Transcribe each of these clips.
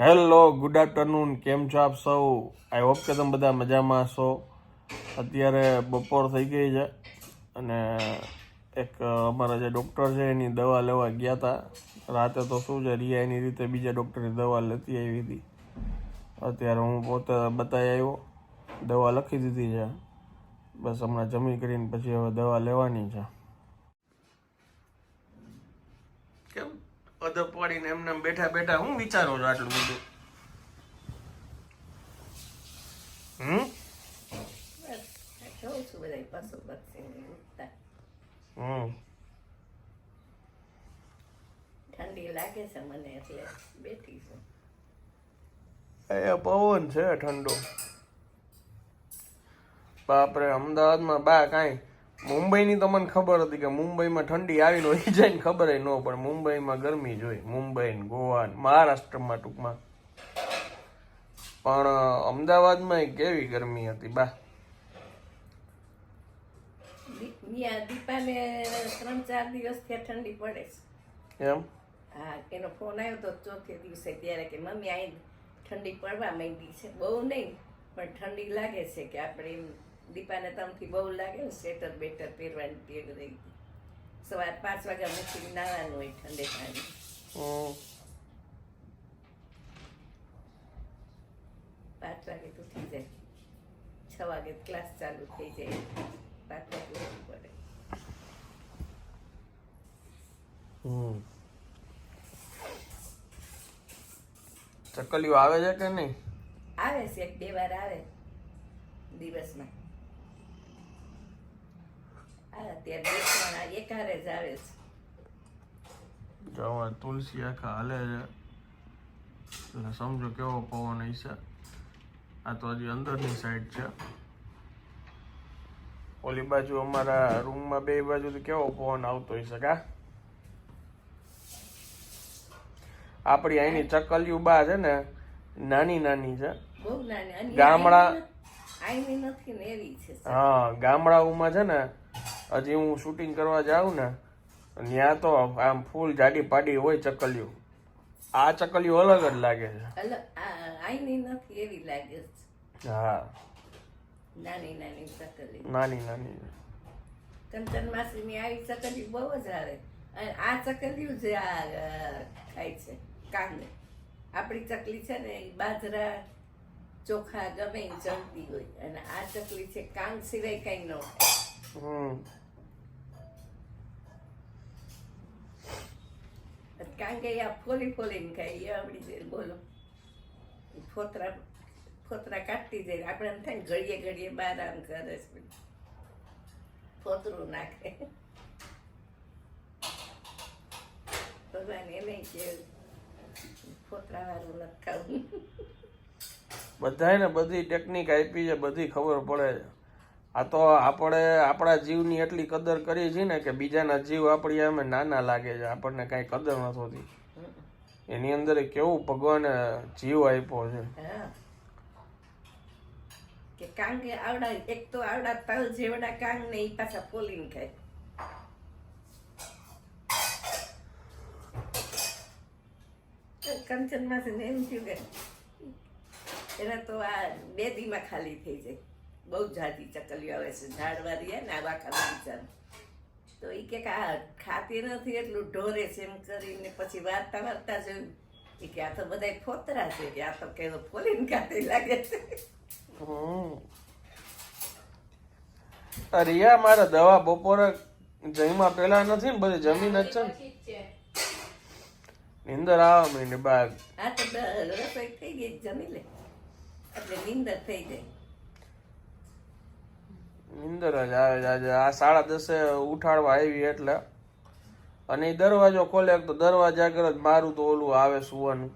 Hello good afternoon કેમ છો આપ સૌ? આઈ હોપ કે તમે બધા મજામાં છો અત્યારે બપોર થઈ ગઈ છે અને એક અમારા જે ડૉક્ટર છે એની દવા લેવા ગયા હતા રાતે તો શું છે, રિયા એની રીતે બીજા ડૉક્ટરની દવા લેતી આવી હતી. અત્યારે હું પોતે બતાવી આવ્યો. દવા લખી દીધી છે. બસ હમણાં જમી કરીને પછી હવે દવા લેવાની છે. અધર પાડીને એમને એમ બેઠા બેઠા હું વિચારો છો આટલું બધું. બધા હમ. ઠંડી લાગે છે મને એટલે બેઠી છું. એ પવન છે ઠંડો. બાપરે અમદાવાદમાં બા કાંઈ મુંબઈની તો મને ખબર હતી કે મુંબઈમાં ઠંડી આવીને વહી જાય ને ખબર ન પણ મુંબઈમાં ગરમી જોઈ. મુંબઈ ને ગોવા ને મહારાષ્ટ્રમાં ટૂંકમાં. પણ અમદાવાદમાં કેવી ગરમી હતી બા. દીપાને ત્રણ ચાર દિવસ આ ઠંડી પડે છે. એમ? હા એનો ફોન આવ્યો તો ચોથે દિવસે ત્યારે કે મમ્મી અહીં ઠંડી પડવા માંડી છે. બહુ નહીં પણ ઠંડી લાગે છે કે આપણે એમ દીપાને તમથી બહુ લાગે ને સ્વેટર બેટર પહેરવાની ટેગ રહી હતી સવાર પાંચ વાગ્યા મૂકીને નાવાનું હોય ઠંડે પાણી. પાંચ વાગે તો થઈ જાય. છ વાગે ક્લાસ ચાલુ થઈ જાય. પાંચ વાગે ઉઠવું પડે. ચકલીઓ આવે છે કે નહીં? આવે છે એક બે વાર આવે. દિવસમાં. આ અત્યારે બે ત્રણ આ એકારે જ આવે છે જો અમારે તુલસી આખા હાલે છે એટલે સમજો કેવો પવન હશે આ તો હજી અંદરની સાઈડ છે ઓલી બાજુ અમારા રૂમમાં બે બાજુથી કેવો પવન આવતો હશે કા આપણી અહીંની ચકલિયું બા છે ને નાની નાની છે ગામડા- હા ગામડાઓમાં છે ને હજી હું શૂટિંગ કરવા જાઉં ને ત્યાં તો આમ ફૂલ જાડી પાડી હોય ચકલિયું આ ચકલિયું અલગ જ લાગે છે. એવી લાગે છે. હા. નાની નાની ચકલી. નાની નાની. કંચન માસીની આવી ચકલી બહુ જ આવે અને આ ચકલિયું જે આ ખાય છે કાંદ. આપણી ચકલી છે ને બાજરા ચોખા ગમે જમતી હોય. અને આ ચકલી છે કાંગ સિવાય કઈ ન ખાય કારણ કે આ ફોલી ફોલીને ખાય એ આપણી જે બોલો ફોતરા ફોતરા કાઢતી જાય આપણે એમ થાય ઘડીએ ઘડીએ બાર આમ કરે છે ફોતરું નાખે ભગવાન એને કે ફોતરા વાળું નથી ખાવું બધાને બધી ટેકનિક આપી છે, બધી ખબર પડે છે. આ તો આપણે આપણા જીવની એટલી કદર કરીએ છીએ ને કે બીજાના જીવ આપણી અમે નાના લાગે છે, આપણને કાંઈ કદર ન થતી. એની અંદર કેવું ભગવાને જીવ આપ્યો છે. કે કાંગ આવડા, એક તો આવડા તલ જેવડા કાંગ ને ઈ પાછા ફોલીને ખાય. કંચનમાં એમ થયું કે એને તો આ બે દીમાં ખાલી થઈ જાય. બહુ જાતી ચકલીઓ આવે છે ઝાડવાળી હે ને આવા ખાલી તો એ કે આ ખાતી નથી એટલું ઢોરે છે એમ કરીને પછી વાર્તા વાર્તા જોયું એ કે આ તો બધા ફોતરા છે કે આ તો કે ફોલીને ખાતી લાગે છે. રિયા મારે દવા બપોરે જમ્યા પેલા નથી ને બધી જમીન જ છે ને. નીંદર આવે મને બાદ આ તો રસોઈ થઈ ગઈ જમી લે. એટલે નીંદર થઈ જાય નીંદર જ આવે આજે આ સાડા દસે ઉઠાડવા આવી એટલે. અને એ દરવાજો ખોલે તો દરવાજા આગળ જ મારું તો ઓલું આવે સુવાનું.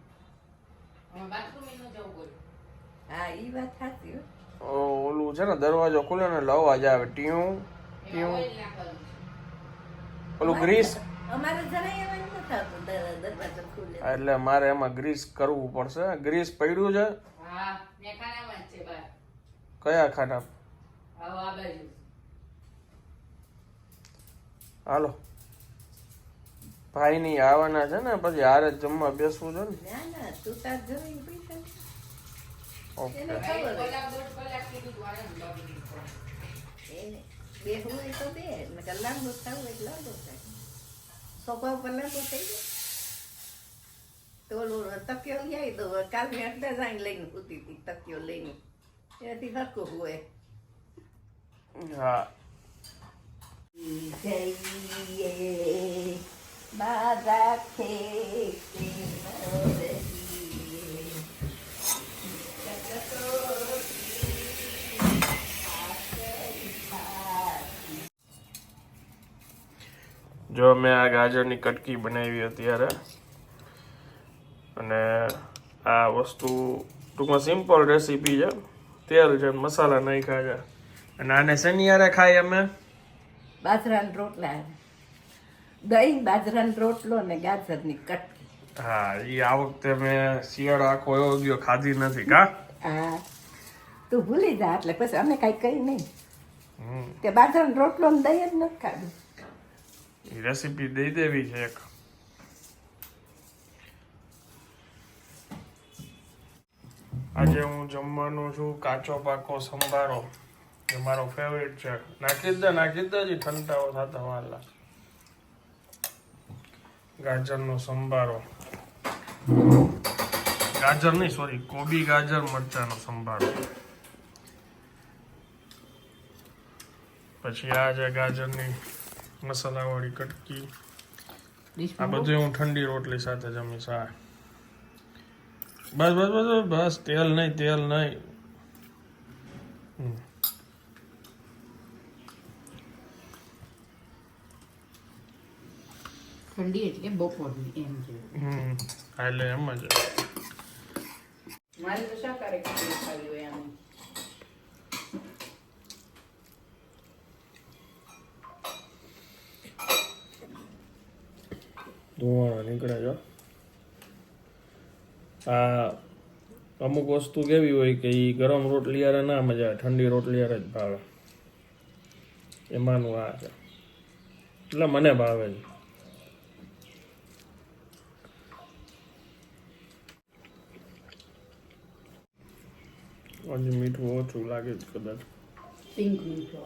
હા ઈ વાત સાચી હો. ઓ, ઓલું છે ને દરવાજો ખોલે ને અવાજ આવે. ટ્યું ટ્યું. ઓલું ગ્રીસ. એટલે મારે એમાં ગ્રીસ કરવું પડશે. ગ્રીસ પડ્યું છે. હા મેં ખાનામાં જ છે બાર કયા ખાના હાલો. ભાઈ ની આવવાના છે ને પછી હારે જમવા બેસવું છે ને. જાય. તકિયો લઈ દો કાલ મેં એટલે લઈને હતી તકિયો લઈને. એનાથી હરકું હોય. હા. જો મેં આ ગાજરની કટકી બનાવી અત્યારે. અને આ વસ્તુ ટૂંકમાં સિમ્પલ રેસીપી છે. તેલ છે મસાલા નાખ્યા છે. અને આને શનિવારે ખાઈ અમે? બાજરાના રોટલા દહીં બાજરાનો રોટલો ને ગાજરની કટકી. હા એ આ વખતે મેં શિયાળો આખો એવો ગયો ખાધી નથી કા? હા. તું ભૂલી જા એટલે પછી અમે કાંઈ કહી નહીં. કે બાજરાનો રોટલો ને દહીં જ નથી ખાધું. એ રેસીપી દઈ દેવી છે એક. આજે હું જમવાનો છું કાચો પાકો સંભારો. જે મારો ફેવરેટ છે. નાખી દે નાખી દે હજી ઠંડાઓ થતા વાલા. ગાજરનો સંભારો. ગાજર નહીં સોરી કોબી ગાજર મરચાનો સંભારો. પછી આ છે ગાજરની મસાલાવાળી કટકી. આ બધું હું ઠંડી રોટલી સાથે જમીશ આ બસ બસ બસ બસ, બસ તેલ નહીં તેલ નહીં. ઠંડી એટલે બપોરની એમ છે. હમ એટલે એમ જ. મારે તો શાકાહારી ખીચડી ખાવી હોય આમ ધુવાણા નીકળે જો આ અમુક વસ્તુ કેવી હોય કે એ ગરમ રોટલી હારે ના મજા આવે ઠંડી રોટલી હારે જ ભાવે. એમાંનું આ છે. એટલે મને ભાવે છે. હજી મીઠું ઓછું લાગે છે કદાચ પિંક મીઠો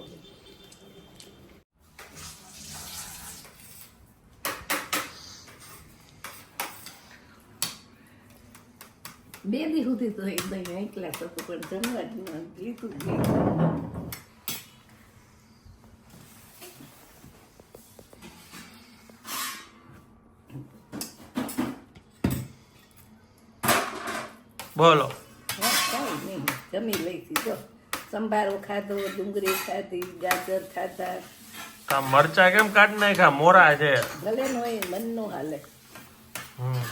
બે દી સુધી તો એકદમ એકલા થતું પણ જમવા જ લીધું બોલો જમી લઈશી જો સંભારો ખાધો ડુંગળી ખાધી ગાજર ખાધા. આ મરચા કેમ કાઢ નાખ્યા? મોરા છે. ભલે નો એ મન નો હાલે. હમ.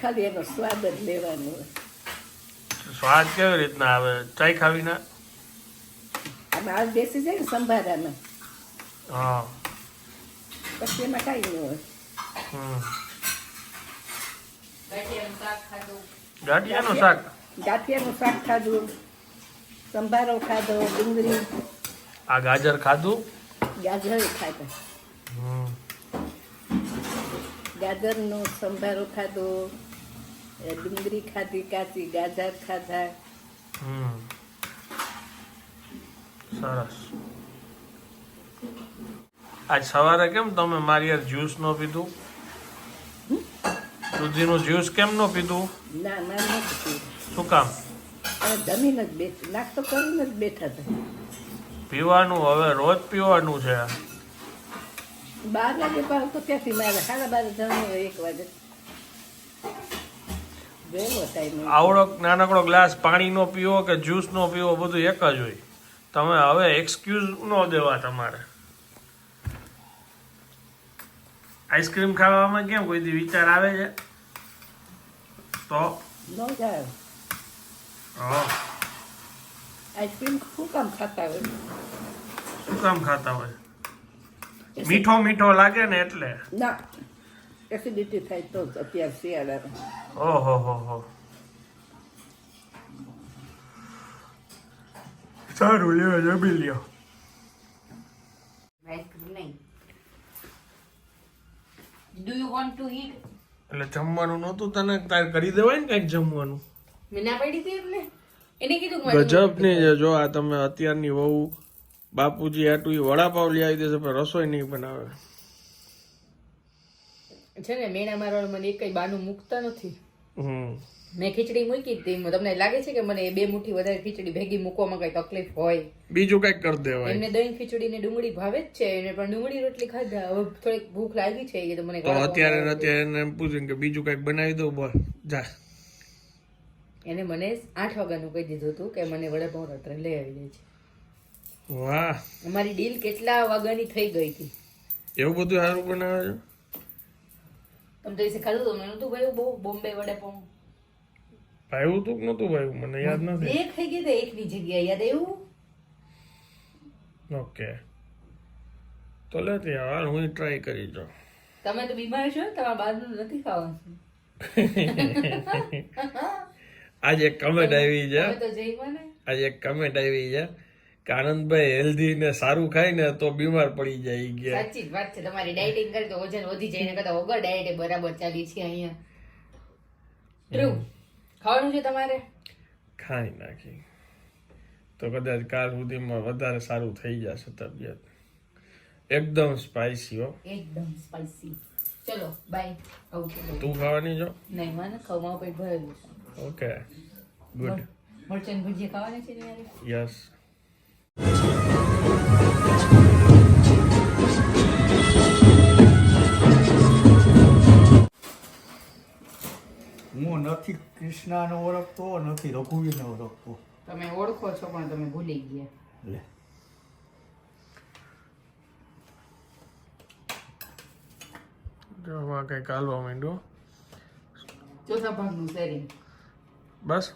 ખાલી એનો સ્વાદ જ લેવાનો હોય. સ્વાદ કેવી રીતના આવે? ચાય ખાવી ના? આમાં આ બેસી જાય ને સંભારામાં હા. પછી એમાં કાંઈ ન હોય. હમ. ગાંઠિયાનું શાક? ગાંઠિયાનું શાક ખાધું સંભારો ખાધો ડુંગળી. આ ગાજર ખાધું? ગાજર ખાધા. હમ. ગાજરનો સંભારો ખાધો ડુંગળી ખાધી કાચી ગાજર ખાધા. હમ. સરસ. આજ સવારે કેમ તમે મારી યાર જ્યુસ નો પીધું? દૂધીનું જ્યુસ કેમ નો પીધું? ના ના નથી પીવું. શું કામ? જમીને જ બેઠ. નાસ્તો કરીને જ બેઠા હતા. પીવાનું હવે રોજ પીવાનું છે? બાર વાગે પાછું તો ક્યાંથી મારે સાડા બાર જવાનું એક વાગે. આવડો નાનકડો ગ્લાસ પાણીનો પીવો કે જ્યુસનો પીવો બધું એક જ હોય. તમે હવે એક્સક્યુઝ ન દેવા તમારે. આઈસ્ક્રીમ ખાવામાં કેમ કોઈ વિચાર આવે છે? તો? આઈસ્ક્રીમ શું કામ ખાતા હોય? શું કામ ખાતા હોય? મીઠો મીઠો લાગે ને એટલે. ના એસિડિટી થાય તો અત્યારે શિયાળામાં ઓહો હો હો. સારું લેવા જમી લ્યો. નહીં. Do you want to eat એટલે જમવાનું નહોતું તને તારે કરી દેવાય ને કંઈક જમવાનું? મેં ના પાડી હતી એટલે? એને કીધું ગજબની જો આ તમે અત્યારની વહુ બાપુજી આટલું ઈ વડાપાવ લઈ આવી દેશે પણ રસોઈ નહીં બનાવે. છે ને મેણા મારવાનું મને એક કઈ બાનું મૂકતા નથી. મેં ખીચડી મૂકી હતી તમને લાગે છે કે મને બે મુઠ્ઠી વધારે ખીચડી ભેગી મૂકવામાં કઈ તકલીફ હોય? બીજું કંઈક કરી દેવાય. એમને દહીં ખીચડી ને ડુંગળી ભાવે જ છે એને પણ ડુંગળી રોટલી ખાધા. હવે થોડીક ભૂખ લાગી છે એ તો મને અત્યારે અત્યારે એને પૂછ્યું કે બીજું કંઈક બનાવી દઉં બસ જા. એને મને આઠ વાગ્યાનું કહી દીધું હતું કે મને વડાપાઉં રાત્રે લઈ આવી દે છે. વાહ. અમારી ડીલ કેટલા વાગ્યાની થઈ ગઈ હતી? એવું બધું સારું બનાવે છે? તમે તો વિશે ખાધું તમને નતું ભાઈ બહુ બોમ્બે વડાપાઉં. ભાઈવું તું કે નતું ભાઈ મને યાદ નથી. એક થઈ ગઈ તો એકની જગ્યાએ યાદ એવું ઓકે. તો લેતી હાલ હું ટ્રાય કરી જો તમે તો બીમાર છો ને તમારા બહારનું નથી ખાવાનું. આજે એક કમેન્ટ આવી છે. આજે એક કમેન્ટ આવી છે કે આનંદભાઈ હેલ્ધી ને સારું ખાય ને તો બીમાર પડી જાય ગયા સાચી વાત છે. તમારી ડાયટિંગ કરી તો વજન વધી જાય ને કદાચ વગર ડાયટે બરાબર ચાલી છે અહીંયા. ટ્રુ ખાવાનું છે તમારે? ખાઈ નાખી. તો કદાચ કાલ સુધીમાં વધારે સારું થઈ જશે તબિયત. એકદમ સ્પાઇસી હો. એકદમ સ્પાઇસી ચલો બાય તું ખાવાની જો નહીં મને ખવામાં પેટ ભરેલું છે. ઓકે ગુડ મરચાં ભજીયા ખાવાની છે ને યસ હું નથી કૃષ્ણાને ઓળખતો નથી રઘુવીરને ઓળખતો. તમે ઓળખો છો પણ તમે ભૂલી ગયા. લે. જો આમાં કંઈક હાલવા માંડ્યો. ચોથા ભાગનું શેરિંગ બસ.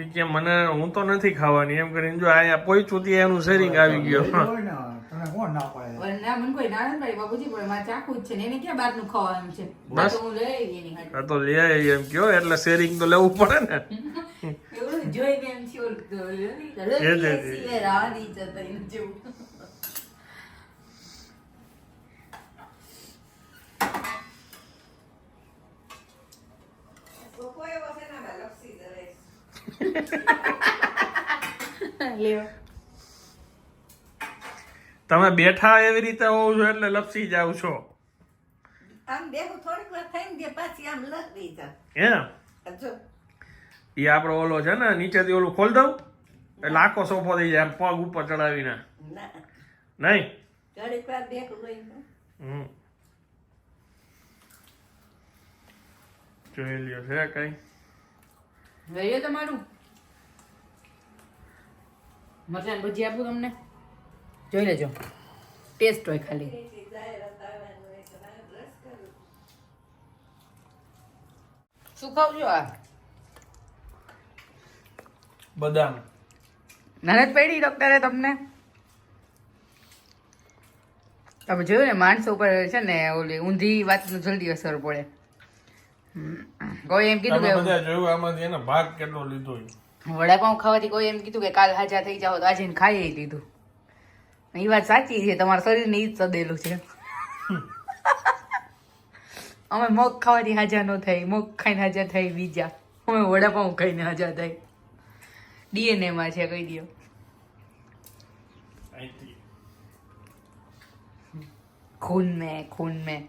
એ કે મને હું તો નથી ખાવાની એમ કરીને જો અહીંયા પહોંચ્યું ત્યાં એનું શેરિંગ આવી ગયો. હોય કોણ ના પાડે? ના મને કોઈ નારાયણભાઈ બાબુજી પણ મારે ચાખવું જ છે ને એને ક્યાં બહારનું ખાવાનું છે? બસ. આ તો હું લઈ આવી એની હાથે. આ તો લે એમ કયો એટલે શેરિંગ તો લેવું પડે ને. એમ થયું તો એ જ, એ જ. સિવાય રાવાની જતા એમ જેવું લોકો એવો છે ને આમાં લપસી જવે લ્યો તમે બેઠા એવી રીતે હોવ છો એટલે લપસી જાવ છો. આમ બેહું થોડીક વાર થઈને કે પાછી આમ લખવી જા એમ? જો. એ આપણો ઓલો છે ને નીચેથી ઓલું ખોલ દઉં? એટલે આખો સોફો થઈ જાય આમ પગ ઉપર ચડાવીને. ના. નહીં? ઘડીક વાર બેઠું હોય હમ. જોઈ લ્યો છે કઈ. લઈએ તમારું? મરચાં ભજી આપું તમને? જોઈ લેજો. ટેસ્ટ હોય ખાલી. શું ખાવ છો આ? બદામ. નાનત પડી ડોક્ટરે તમને? તમે જોયું ને માણસો ઉપર છે ને ઓલી ઊંધી વાતનું જલ્દી અસર પડે. હમ. કોઈ એમ કીધું કે બધા જોયું આમાંથી એનો ભાગ કેટલો લીધો વડાપાઉં ખાવાથી કોઈ એમ કીધું કે કાલ હાજા થઈ જાવ તો આજે ખાઈ લીધું. એ વાત સાચી છે તમારા શરીરને ઈ જ સદેલું છે. અમે મગ ખાવાથી હાજા ન થાય મગ ખાઈને હાજા થાય બીજા. અમે વડાપાઉં ખાઈને હાજા થાય ડીએનએ માં છે કહી દો ખૂન મેં ખૂન મેં.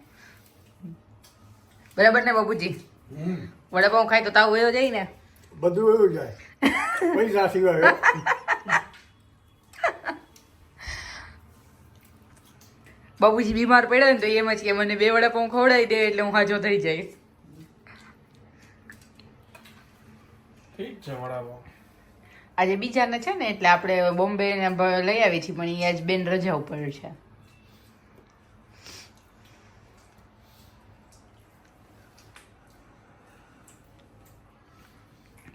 બરાબર ને બાબુજી હમ વડાપાઉં ખાય તો તાવ વયો જાય ને. બધું વયો જાય. પૈસા સિવાય બાબુજી બીમાર પડ્યા ને તો એમ જ કે મને બે વડાપાઉં ખવડાવી દે એટલે હું હાજો થઈ જઈશ. ઠીક છે વડાપાવ આજે બીજાને છે ને એટલે આપણે બોમ્બે ને લઈ આવી છીએ પણ એ આજ બેન રજા ઉપર છે.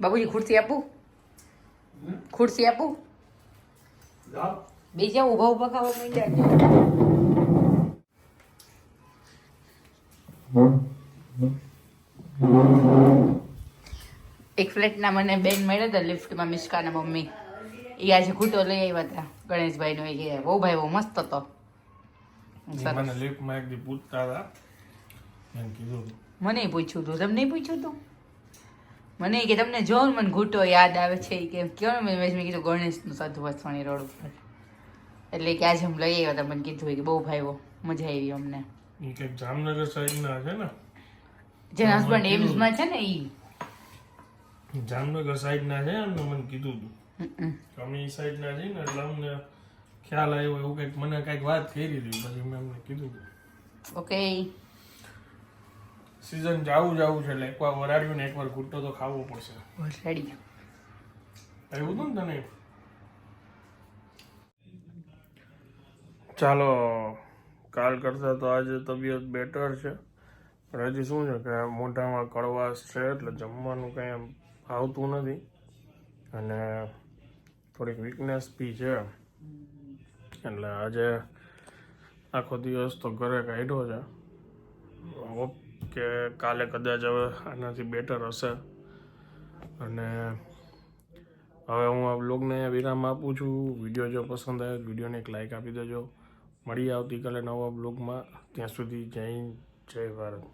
બાબુજી ખુરશી આપું? ખુરશી આપું? બીજા ઊભા ઊભા ખાવા માંડ્યા એક ફ્લેટના મને બેન મળ્યા હતા લિફ્ટમાં મિશ્કાના મમ્મી. એ આજે ખૂટો લઈ આવ્યા હતા. ગણેશભાઈનો એ બહુ ભાઈ બહુ મસ્ત હતો. મને લિફ્ટમાં એક દી પૂછતા હતા. હતું. મને પૂછ્યું તું. તમને પૂછ્યું તું? મને કે તમને જો મને ઘૂંટો યાદ આવે છે કે કયો ને મેં મેં કીધું ગણેશનું સાધુ વસવાણી રોડ ઉપર. એટલે કે આજે હું લઈ આવ્યા હતા મને કીધું કે બહુ ભાઈઓ મજા આવી અમને. કે જામનગર સાઈડના છે ને? જેના હસબન્ડ એમ્સમાં છે ને ઈ. જામનગર સાઈડના છે એમને મને કીધું હતું અમે એ સાઈડના છે ને એટલે અમને ખ્યાલ આવ્યો એવું કંઈક મને કંઈક વાત કરી હતી પછી મેં એમને કીધું હતું ઓકે સિઝન જાવું જાવું છે એટલે એકવાર વરાડ્યું ને એકવાર ઘૂંટો તો ખાવો પડશે. રેડી આવ્યું હતું ને તને? ચાલો કાલ કરતાં તો આજે તબિયત બેટર છે. પણ હજી શું છે કે મોઢામાં કડવાશ છે એટલે જમવાનું કંઈ એમ આવતું નથી. અને થોડીક વીકનેસ બી છે. એટલે આજે આખો દિવસ તો ઘરે કાઢ્યો છે. કે કાલે કદાચ હવે આનાથી બેટર હશે. અને હવે હું આ બ્લોગને વિરામ આપું છું. વીડિયો જો પસંદ આવે વિડીયોને એક લાઇક આપી દેજો. મળીએ આવતીકાલે નવા બ્લોગમાં ત્યાં સુધી જય જય ભારત.